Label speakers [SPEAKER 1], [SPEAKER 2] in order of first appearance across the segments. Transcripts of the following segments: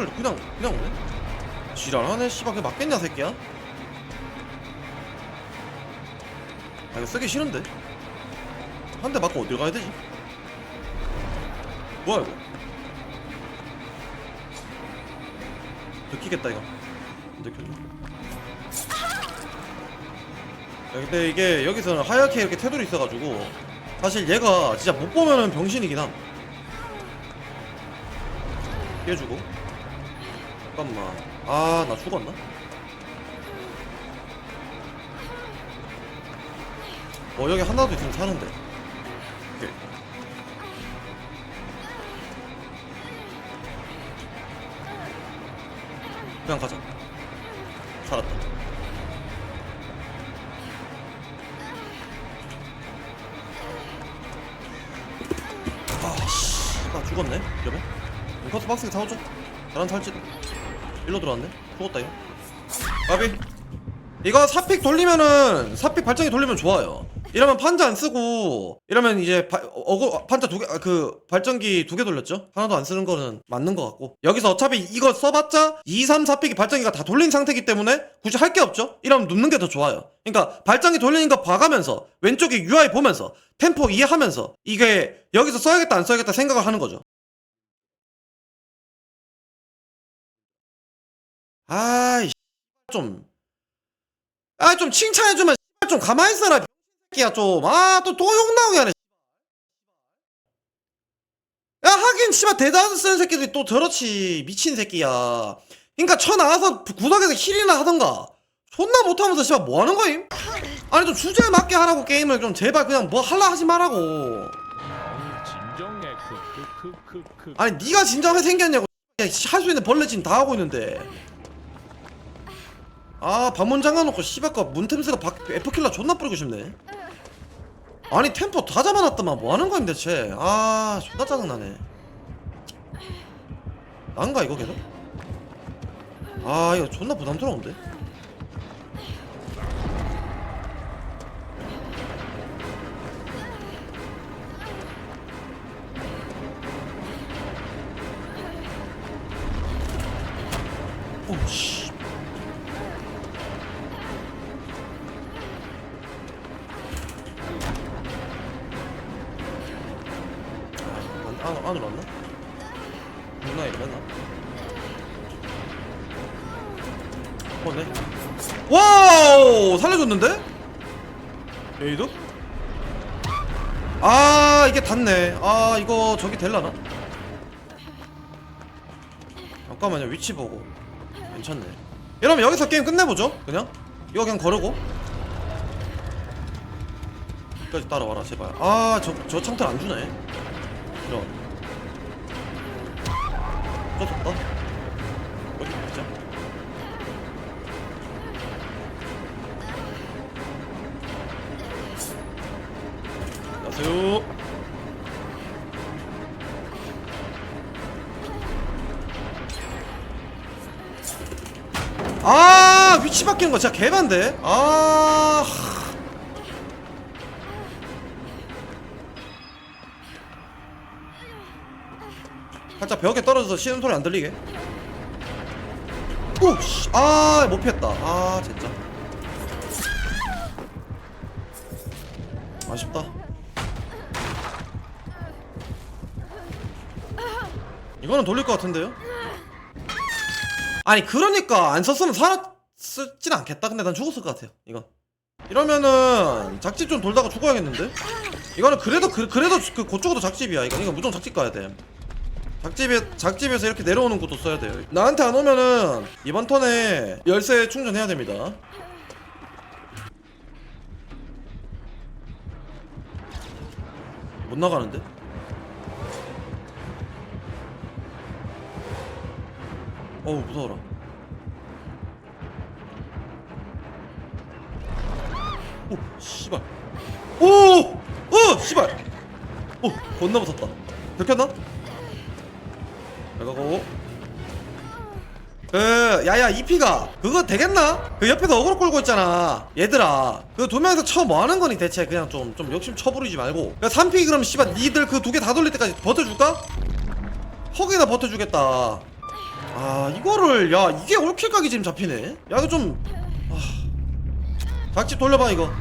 [SPEAKER 1] 돌려 그냥 그냥 오네? 지랄하네 씨발. 그게 맞겠냐 새끼야? 아 이거 쓰기 싫은데? 한 대 맞고 어딜 가야 되지? 뭐야 이거? 느끼겠다 이거. 느껴줘 야, 근데 이게 여기서는 하얗게 이렇게 테두리 있어가지고 사실 얘가 진짜 못 보면은 병신이긴 함. 깨주고 잠깐만. 아 나 죽었나? 어 여기 하나도 있으면 사는데. 오케이. 그냥 가자. 살았다. 아씨. 나 죽었네 이러면? 인커스 박스에 사오죠 잘한 탈지 일로 들어왔네? 죽었다 이거. 까비. 이거 사픽 돌리면은 사픽 발전기 돌리면 좋아요. 이러면 판자 안 쓰고 이러면 이제 바, 어거 판자 두 개 그 발전기 두 개 돌렸죠? 하나도 안 쓰는 거는 맞는 것 같고. 여기서 어차피 이거 써봤자 2, 3, 4픽이 발전기가 다 돌린 상태이기 때문에 굳이 할 게 없죠? 이러면 눕는 게 더 좋아요. 그러니까 발전기 돌리는 거 봐가면서 왼쪽에 UI 보면서 템포 이해하면서 이게 여기서 써야겠다 안 써야겠다 생각을 하는 거죠 아이 좀. 아 좀 칭찬해주면 좀 가만히 있어라 새끼야 좀 아 또 또 욕 나오게 하네 야 하긴 씨발 대다수 쓰는 새끼들이 또 저렇지 미친 새끼야. 그니까 쳐 나와서 구석에서 힐이나 하던가. 존나 못하면서 씨발 뭐 하는 거임? 아니 좀 주제에 맞게 하라고 게임을 좀 제발 그냥 뭐 할라 하지 말라고.
[SPEAKER 2] 아니
[SPEAKER 1] 네가 진정해 생겼냐고. 할 수 있는 벌레 지금 다 하고 있는데 아 방문 잠가놓고 씨발거 문템스가 박 F킬러 존나 뿌리고 싶네. 아니 템포 다 잡아놨더만 뭐하는 거임 대체? 아 존나 짜증나네. 난가 이거 계속? 아 이거 존나 부담스러운데? 오씨 줬는데? 에이도? 아, 이게 닿네. 아, 이거 저기 될라나? 잠깐만요, 위치 보고. 괜찮네. 여러분, 여기서 게임 끝내보죠, 그냥. 이거 그냥 거르고. 여기까지 따라와라, 제발. 아, 저, 저 창틀 안 주네. 이런. 또 졌다. 바뀌는 거 진짜 개반데. 아. 살짝 벽에 떨어져서 쉬는 소리 안 들리게. 오, 씨, 아, 못 피했다. 아, 진짜. 아쉽다. 이거는 돌릴 것 같은데요? 아니, 그러니까 안 썼으면 살았 진 않겠다. 근데 난 죽었을 것 같아요. 이건. 이러면은 작집 좀 돌다가 죽어야겠는데? 이거는 그래도 그, 그래도 그 그쪽도 작집이야. 이거 이거 무조건 작집 가야 돼. 작집에 작집에서 이렇게 내려오는 것도 써야 돼요. 나한테 안 오면은 이번 턴에 열쇠 충전해야 됩니다. 못 나가는데? 어우 무서워라. 오 씨발. 오! 어 씨발. 오 겁나 무섭다. 들켰나? 내가고 그 야야 이피가 그거 되겠나? 그 옆에서 어그로 끌고 있잖아 얘들아 그 두 명이서 쳐 뭐하는 거니 대체 그냥 좀 좀 욕심 쳐부리지 말고 야 3피 그럼 씨발 니들 그 두 개 다 돌릴 때까지 버텨줄까? 허기나 버텨주겠다 아 이거를 야 이게 올킬각이 지금 잡히네 야 이거 좀 아, 작집 돌려봐 이거.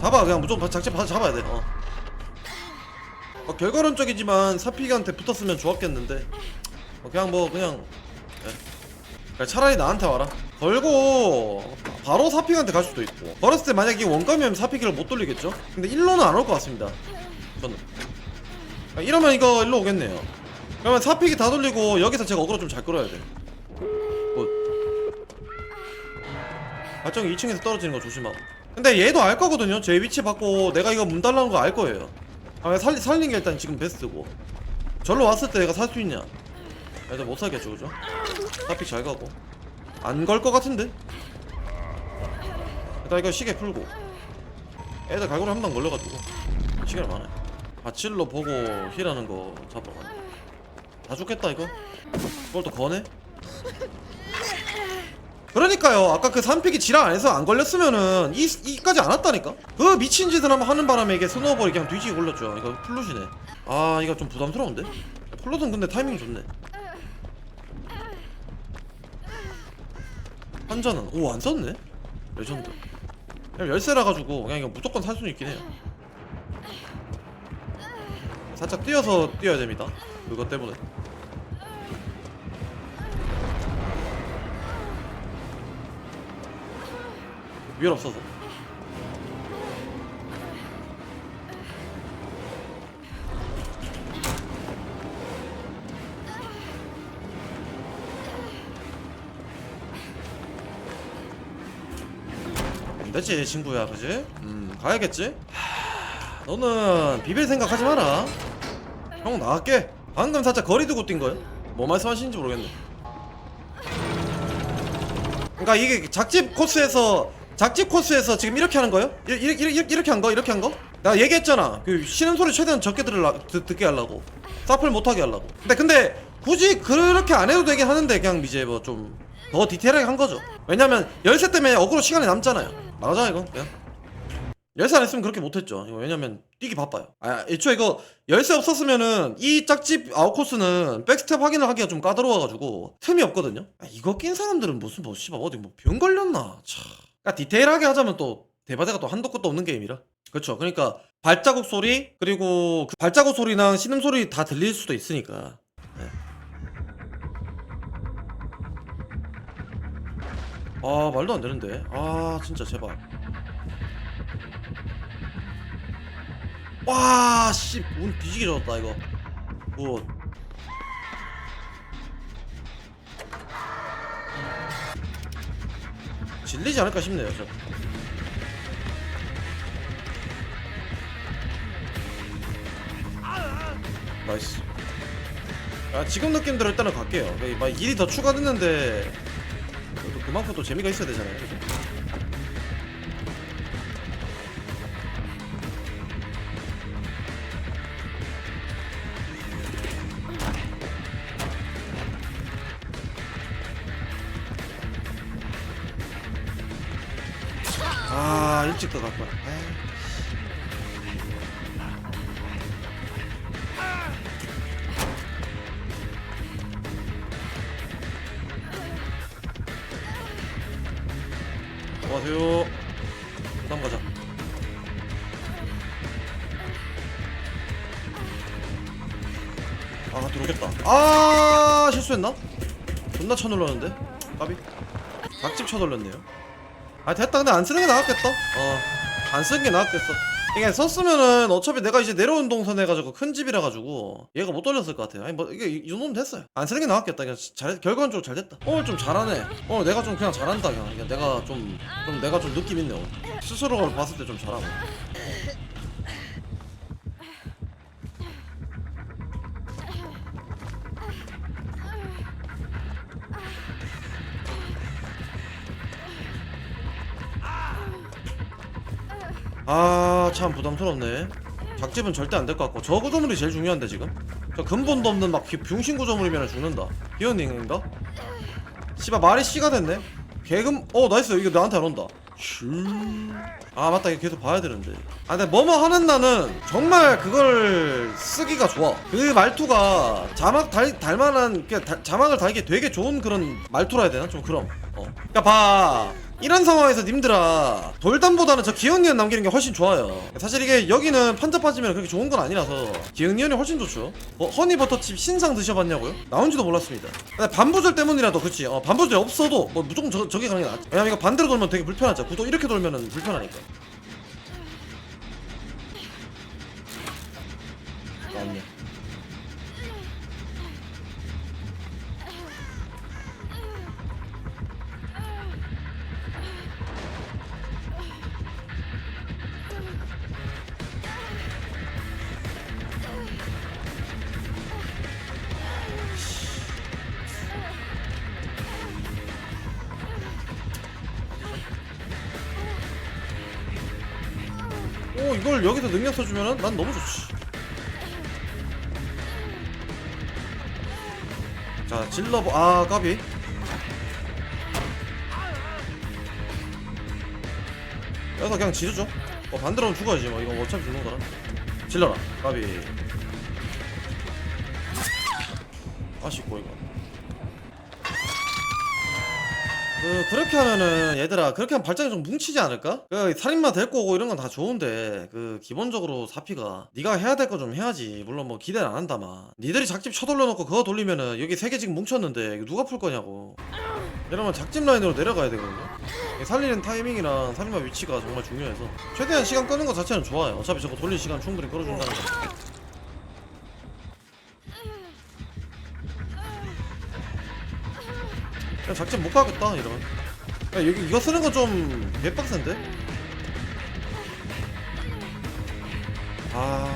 [SPEAKER 1] 잡아 그냥 무조건 작집 바- 잡아야 돼. 어. 어, 결과론적이지만 사피기한테 붙었으면 좋았겠는데. 어, 그냥 뭐 그냥 예. 차라리 나한테 와라. 걸고 바로 사피기한테 갈 수도 있고. 걸었을 때 만약에 원감이면 사피기를 못 돌리겠죠? 근데 일로는 안 올 것 같습니다. 저는. 아, 이러면 이거 일로 오겠네요. 그러면 사픽이 다 돌리고 여기서 제가 어그로 좀 잘 끌어야 돼. 발정이 2층에서 떨어지는 거 조심하고. 근데 얘도 알 거거든요. 제 위치 받고 내가 이거 문 달라는 거 알 거예요. 아, 살리 살린 게 일단 지금 베스트고. 절로 왔을 때 내가 살 수 있냐? 애들 못 살겠죠, 그죠? 사픽 잘 가고. 안 걸 거 같은데? 일단 이거 시계 풀고. 애들 갈고리 한 방 걸려가지고 시간이 많아요. 바칠로 보고 힐하는 거 잡으러 간다. 다 죽겠다 이거 그걸 또 거네 그러니까요. 아까 그 3픽이 지랄 안 해서 안 걸렸으면은 이, 이까지 안 왔다니까? 그 미친 짓을 한번 하는 바람에 이게 스노우볼이 그냥 뒤지게 걸렸죠. 이거 플룻이네. 아 이거 좀 부담스러운데? 플룻은 근데 타이밍 좋네. 한자는 오안 썼네? 레전드. 그냥 열쇠라 가지고 그냥 이거 무조건 살 수는 있긴 해요. 살짝 뛰어서 뛰어야 됩니다. 그것 때문에 위열 없어서 안 되지 친구야 그지? 음 가야겠지? 하, 너는 비빌 생각하지 마라 형 나갈게 방금 살짝 거리 두고 뛴 거야? 뭐 말씀하시는지 모르겠네 그러니까 이게 작집 코스에서 작집 코스에서 지금 이렇게 하는 거예요? 이렇게 이렇게 이렇게 한 거? 이렇게 한 거? 내가 얘기했잖아 그 쉬는 소리 최대한 적게 들으라, 듣, 듣게 하려고 사플 못하게 하려고 근데 근데 굳이 그렇게 안 해도 되긴 하는데 그냥 이제 뭐 좀 더 디테일하게 한 거죠 왜냐면 열쇠 때문에 어그로 시간이 남잖아요 말하자 이거 그냥 열쇠 안 했으면 그렇게 못했죠. 이거 왜냐면 뛰기 바빠요. 아, 애초에 이거 열쇠 없었으면은 이 짝집 아웃코스는 백스텝 확인을 하기가 좀 까다로워가지고 틈이 없거든요. 아, 이거 낀 사람들은 무슨 뭐 씨발 어디 뭐 병 걸렸나? 참. 그러니까 디테일하게 하자면 또 대바대가 또 한도 끝도 없는 게임이라. 그렇죠. 그러니까 발자국 소리 그리고 그 발자국 소리랑 신음 소리 다 들릴 수도 있으니까. 네. 아 말도 안 되는데. 아 진짜 제발. 와, 씨, 운 뒤지게 졌다 이거. 뭐. 질리지 않을까 싶네요, 저. 나이스. 아, 지금 느낌대로 일단은 갈게요. 여기 막 일이 더 추가됐는데 그래도 그만큼 또 재미가 있어야 되잖아요. 그죠? 들어갈. 에이. 안녕하세요. 다음 가자. 아 들어오겠다. 아 실수했나? 존나 쳐눌렀는데. 까비. 각집 쳐돌렸네요. 아 됐다. 근데 안 쓰는 게 나았겠다. 어안 쓰는 게 나았겠어. 이게 썼으면은 어차피 내가 이제 내려온 동선 해가지고 큰 집이라 가지고 얘가 못 돌렸을 것 같아요. 아니 뭐 이게 이, 이 정도면 됐어요. 안 쓰는 게 나았겠다. 그냥 잘 결과적으로 잘 됐다. 오늘 좀 잘하네. 오늘 내가 좀 그냥 잘한다 그냥. 내가 좀 좀 내가 좀 느낌 있네 오늘. 스스로 봤을 때 좀 잘하고 아 참 부담스럽네. 작집은 절대 안 될 것 같고. 저 구조물이 제일 중요한데 지금? 저 근본도 없는 막 비- 병신 구조물이면 죽는다. 기어닝인가? 씨발 말이 씨가 됐네? 개금 어 나이스. 이거 나한테 안 온다. 아 맞다. 이거 계속 봐야 되는데. 아 근데 뭐뭐 하는 나는 정말 그걸 쓰기가 좋아. 그 말투가 자막 달, 달만한 그 다- 자막을 달기 되게 좋은 그런 말투라 해야 되나? 좀 그럼. 어. 그니까 봐 이런 상황에서 님들아 돌담보다는 저 기억니은 남기는 게 훨씬 좋아요. 사실 이게 여기는 판자 빠지면 그렇게 좋은 건 아니라서 기억니은이 훨씬 좋죠. 어, 허니버터칩 신상 드셔봤냐고요? 나온지도 몰랐습니다. 반부절 때문이라도 그치? 어, 반부절 없어도 뭐 무조건 저, 저게 가는 게 낫지. 왜냐면 이거 반대로 돌면 되게 불편하죠. 구도 이렇게 돌면은 불편하니까 이걸 여기서 능력 써주면은 난 너무 좋지. 자 질러보 아 까비. 여기서 그냥 지르죠. 어 반대로는 죽어야지. 뭐 이거 어차피 죽는 거라 질러라. 까비. 아쉽고 이거 그 그렇게 하면은 얘들아 그렇게 하면 발전이 좀 뭉치지 않을까? 그 살인마 데리고 오고 이런 건 다 좋은데 그 기본적으로 사피가 네가 해야 될 거 좀 해야지. 물론 뭐 기대는 안 한다마. 니들이 작집 쳐돌려놓고 그거 돌리면은 여기 세 개 지금 뭉쳤는데 이거 누가 풀 거냐고. 이러면 작집 라인으로 내려가야 되거든요. 살리는 타이밍이랑 살인마 위치가 정말 중요해서 최대한 시간 끄는 것 자체는 좋아요. 어차피 저거 돌릴 시간 충분히 끌어준다는 거 그냥 작집 못 가겠다 이러면 야 여기 이거 쓰는 건좀 개빡센데? 아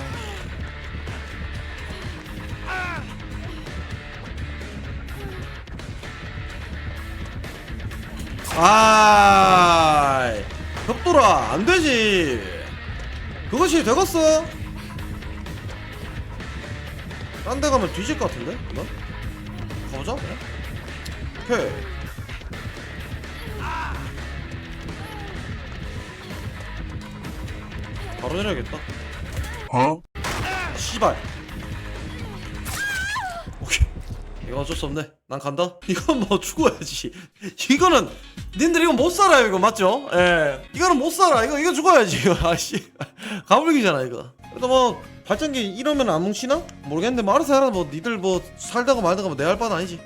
[SPEAKER 1] 아, 벽돌아 안 되지. 그것이 되겠어? 딴 데 가면 뒤질 것 같은데? 그냥. 오케이. 바로 내려야겠다.
[SPEAKER 3] 어?
[SPEAKER 1] 씨발. 오케이. 이거 어쩔 수 없네. 난 간다. 이건 뭐 죽어야지. 이거는 님들 이거 못 살아요. 이거 맞죠? 예. 이거는 못 살아. 이거 이거 죽어야지. 이거 아씨. 가불기잖아 이거. 그래도 뭐 발전기 이러면 안 뭉치나? 모르겠는데 뭐 알아서 해라. 뭐 니들 뭐 살다가 말다가 뭐내할 바는 아니지.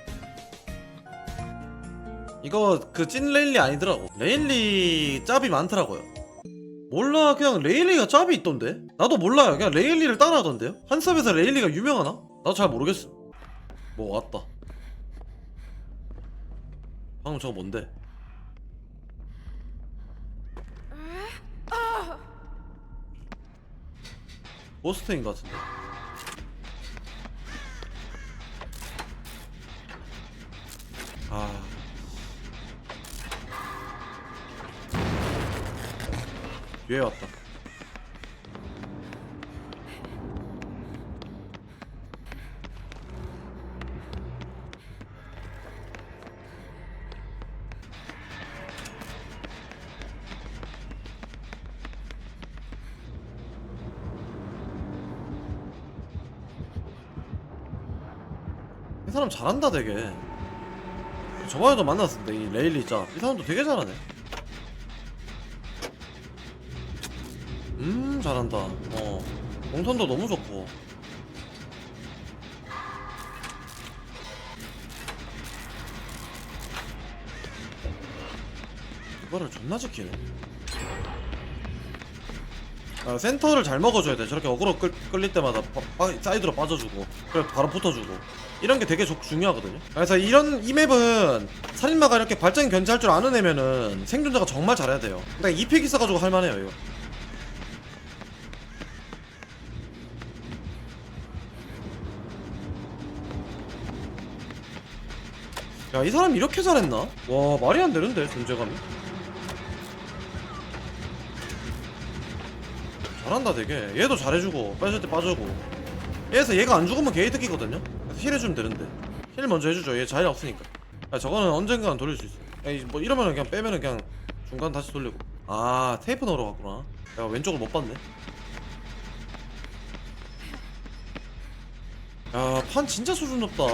[SPEAKER 1] 이거 그 찐 레일리 아니더라고. 레일리 짭이 많더라고요. 몰라 그냥 레일리가 짭이 있던데 나도 몰라요 그냥 레일리를 따라하던데요 한섭에서 레일리가 유명하나? 나도 잘 모르겠어 뭐 왔다 방금 저거 뭔데? 보스트인 것 같은데 뒤에 왔다. 이 사람 잘한다 되게. 저번에도 만났었는데 이 레일리 짱이 사람도 되게 잘하네 음 잘한다. 어. 공턴도 너무 좋고. 이거를 존나 지키네. 아, 센터를 잘 먹어줘야 돼. 저렇게 어그로 끌, 끌릴 때마다 빠, 빠- 사이드로 빠져주고 그래 바로 붙어주고. 이런 게 되게 조- 중요하거든요. 그래서 이런 이 맵은 살인마가 이렇게 발전 견제할 줄 아는 애면은 생존자가 정말 잘해야 돼요. 근데 2팩 있어가지고 할만해요 이거 야 이 사람 이렇게 잘했나? 와 말이 안 되는데 존재감이. 잘한다 되게. 얘도 잘해주고 빠질 때 빠져고. 얘에서 얘가 안 죽으면 게이득이거든요? 그래서 힐 해주면 되는데. 힐 먼저 해주죠. 얘 자리 없으니까. 야, 저거는 언젠가는 돌릴 수 있어. 야, 이- 뭐 이러면은 그냥 빼면은 그냥 중간 다시 돌리고. 아 테이프 넣으러 갔구나. 내가 왼쪽을 못 봤네. 야 판 진짜 수준 높다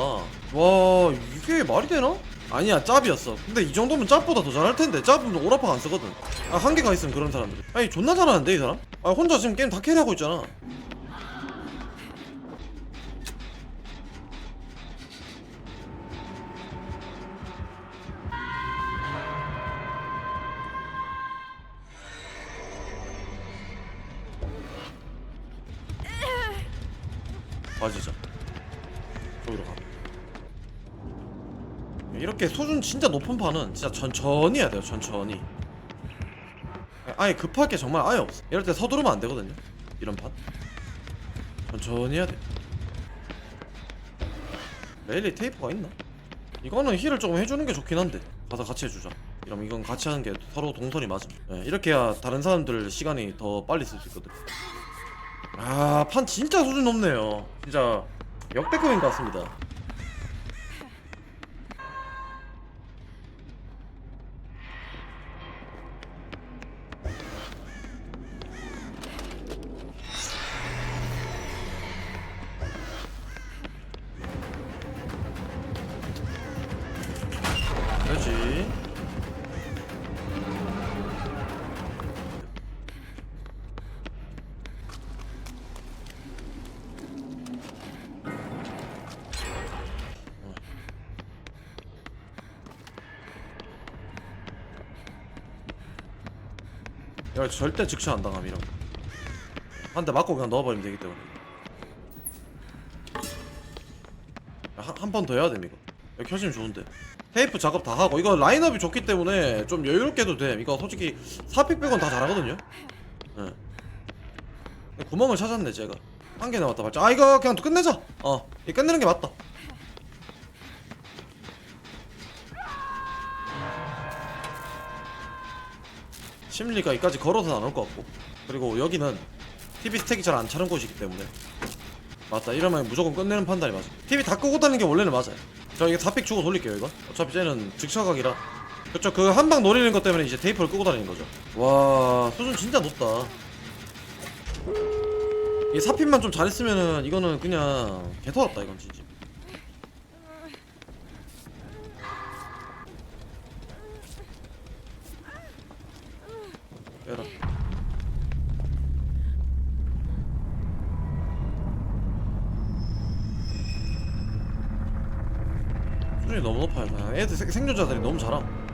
[SPEAKER 1] 와 이게 말이 되나? 아니야 짭이었어. 근데 이 정도면 짭보다 더 잘할 텐데. 짭은 오라팍 안 쓰거든. 아 한계가 있으면 그런 사람들이. 아니 존나 잘하는데 이 사람? 아 혼자 지금 게임 다 캐리하고 있잖아 수준 진짜 높은 판은 진짜 천천히 해야 돼요 천천히. 아예 급할 게 정말 아예 없어. 이럴 때 서두르면 안 되거든요 이런 판. 천천히 해야 돼 레일리 테이프가 있나? 이거는 힐을 조금 해주는 게 좋긴 한데. 가서 같이 해주자. 이러면 이건 같이 하는 게 서로 동선이 맞음 예, 이렇게 해야 다른 사람들 시간이 더 빨리 쓸 수 있거든. 아판 진짜 수준 높네요. 진짜 역대급인 것 같습니다 이거 절대 즉시 안 당함 이런 한 대 맞고 그냥 넣어버리면 되기 때문에. 한 번 더 해야 됨 이거. 여기 켜지면 좋은데. 테이프 작업 다 하고 이거 라인업이 좋기 때문에 좀 여유롭게 해도 돼 이거 솔직히 4픽 빼곤 다 잘하거든요? 예. 구멍을 찾았네 제가. 한 개 남았다 발자 아 이거 그냥 끝내자. 어 이거 끝내는 게 맞다 심리가 이까지 걸어서 나올 것 같고. 그리고 여기는 TV 스택이 잘 안 차는 곳이기 때문에. 맞다 이러면 무조건 끝내는 판단이 맞아. TV 다 끄고 다니는 게 원래는 맞아요. 저 이게 4픽 주고 돌릴게요 이거. 어차피 쟤는 즉사각이라. 그쵸 그 한 방 노리는 것 때문에 이제 테이프를 끄고 다니는 거죠. 와 수준 진짜 높다. 이 4픽만 좀 잘했으면은 이거는 그냥 개토났다 이건 진짜 빼라 수준이 너무 높아요. 그냥 애들 생- 생존자들이 너무 잘함.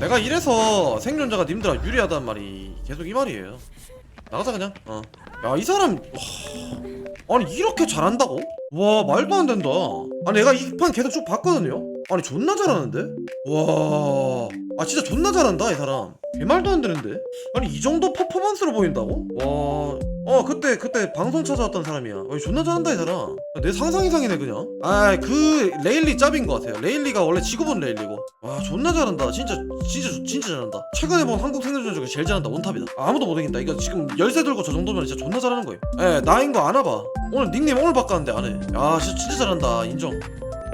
[SPEAKER 1] 내가 이래서 생존자가 님들아 유리하단 말이 계속 이 말이에요. 나가자 그냥. 어 야 이 사람 와, 아니 이렇게 잘한다고? 와 말도 안 된다. 아니 내가 이 판 계속 쭉 봤거든요 아니 존나 잘하는데? 와 아 진짜 존나 잘한다 이 사람. 개 말도 안 되는데? 아니 이 정도 퍼포먼스로 보인다고? 와 어 그때 그때 방송 찾아왔던 사람이야. 어, 존나 잘한다 이 사람. 내 상상 이상이네 그냥. 아 그 레일리 짭인 것 같아요. 레일리가 원래 지구본 레일리고. 와 존나 잘한다. 진짜 진짜 진짜 잘한다. 최근에 본 한국 생존자 중에 제일 잘한다. 원탑이다. 아무도 못 이긴다. 이거 지금 열쇠 들고 저 정도면 진짜 존나 잘하는 거예요. 예 나인 거 아나봐. 오늘 닉네임 오늘 바꿨는데 안해. 야 진짜, 진짜 잘한다. 인정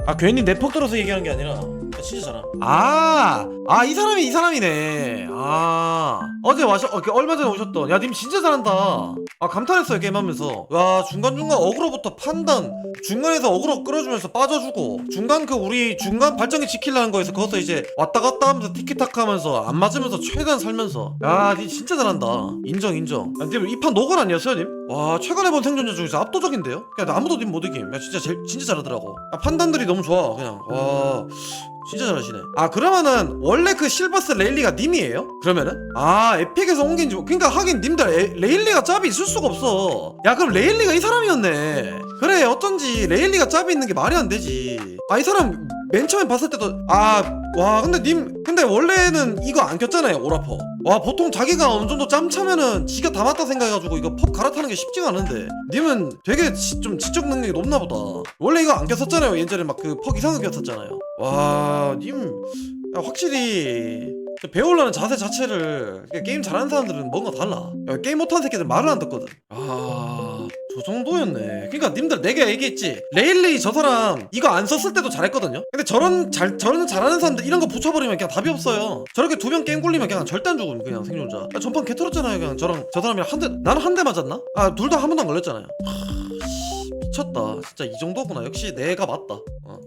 [SPEAKER 1] 아 괜히 내 퍽 들어서 얘기하는 게 아니라 진짜 잘함 아아 이 사람이 이 사람이네. 아 어제 와셔 어, 그 얼마 전에 오셨던. 야 님 진짜 잘한다. 아 감탄했어요 게임하면서. 야 중간중간 어그로부터 판단 중간에서 어그로 끌어주면서 빠져주고 중간 그 우리 중간 발전기 지키려는 거에서 거기서 이제 왔다 갔다 하면서 티키타카 하면서 안 맞으면서 최대한 살면서. 야니 진짜 잘한다. 인정 인정. 야 님 이 판 노건 아니었어요 님? 와 최근에 본 생존자 중에서 압도적인데요? 야 나 아무도 님 못 이김. 야 진짜 제일 진짜 잘하더라고. 야, 판단들이 너무 좋아 그냥. 와 진짜 잘하시네. 아 그러면은 원래 그 실버스 레일리가 님이에요? 그러면은 아 에픽에서 옮긴 지 그러니까 하긴 님들 에, 레일리가 짭이 있을 수가 없어. 야 그럼 레일리가 이 사람이었네. 그래 어쩐지 레일리가 짭이 있는 게 말이 안 되지. 아 이 사람 맨 처음에 봤을 때도 아 와 근데 님 근데 원래는 이거 안 꼈잖아요 오라퍼. 와 보통 자기가 어느 정도 짬 차면은 지가 다 맞다 생각해가지고 이거 퍽 갈아타는 게 쉽지가 않은데 님은 되게 지- 좀 지적 능력이 높나 보다. 원래 이거 안 꼈었잖아요 예전에 막 그 퍽 이상하게 꼈었잖아요. 와, 님 야, 확실히 저 배우려는 자세 자체를 게임 잘하는 사람들은 뭔가 달라. 야, 게임 못하는 새끼들 말을 안 듣거든. 아, 저 정도였네. 그러니까 님들 내가 얘기했지. 레일리 저 사람 이거 안 썼을 때도 잘했거든요. 근데 저런 잘 저런 잘하는 사람들 이런 거 붙여버리면 그냥 답이 없어요. 저렇게 두명 게임 굴리면 그냥 절대 안 죽음 그냥 생존자. 아, 전판 개털었잖아요 그냥 저랑 저 사람이랑 한 대 나는 한 대 맞았나? 아 둘 다 한 번도 안 걸렸잖아요. 하, 씨, 미쳤다. 진짜 이 정도구나. 역시 내가 맞다. 어.